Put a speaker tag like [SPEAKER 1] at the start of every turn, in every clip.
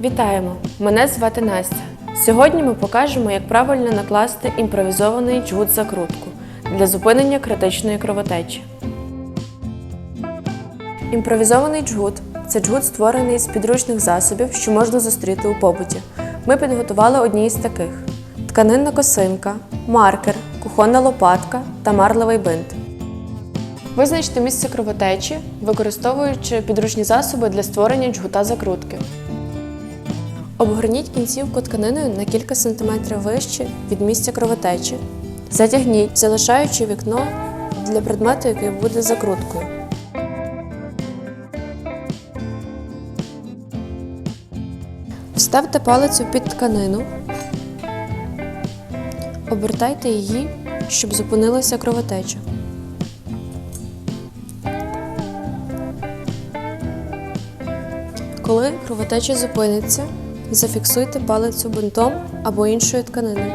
[SPEAKER 1] Вітаємо! Мене звати Настя. Сьогодні ми покажемо, як правильно накласти імпровізований джгут закрутку для зупинення критичної кровотечі. Імпровізований джгут це джгут, створений з підручних засобів, що можна зустріти у побуті. Ми підготували одні із таких: тканинна косинка, маркер, кухонна лопатка та марлевий бинт. Визначте місце кровотечі, використовуючи підручні засоби для створення джгута закрутки. Обгорніть кінцівку тканиною на кілька сантиметрів вище від місця кровотечі. Затягніть, залишаючи вікно для предмету, який буде закруткою. Вставте палицю під тканину. Обертайте її, щоб зупинилася кровотеча. Коли кровотеча зупиниться, зафіксуйте палицю бинтом або іншою тканиною,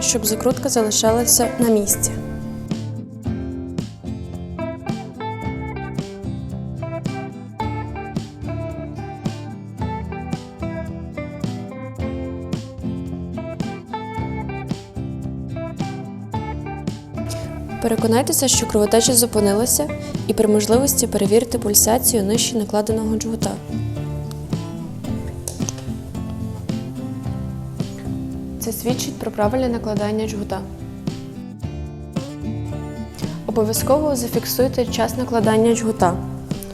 [SPEAKER 1] щоб закрутка залишалася на місці. Переконайтеся, що кровотеча зупинилася, і при можливості перевірте пульсацію нижче накладеного джгута. Це свідчить про правильне накладання джгута. Обов'язково зафіксуйте час накладання джгута.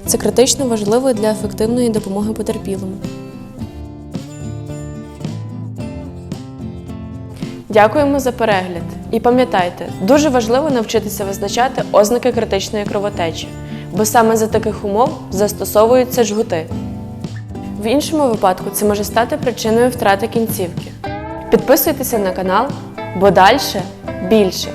[SPEAKER 1] Це критично важливо для ефективної допомоги потерпілому. Дякуємо за перегляд. І пам'ятайте, дуже важливо навчитися визначати ознаки критичної кровотечі, бо саме за таких умов застосовуються жгути. В іншому випадку це може стати причиною втрати кінцівки. Підписуйтеся на канал, бо далі більше.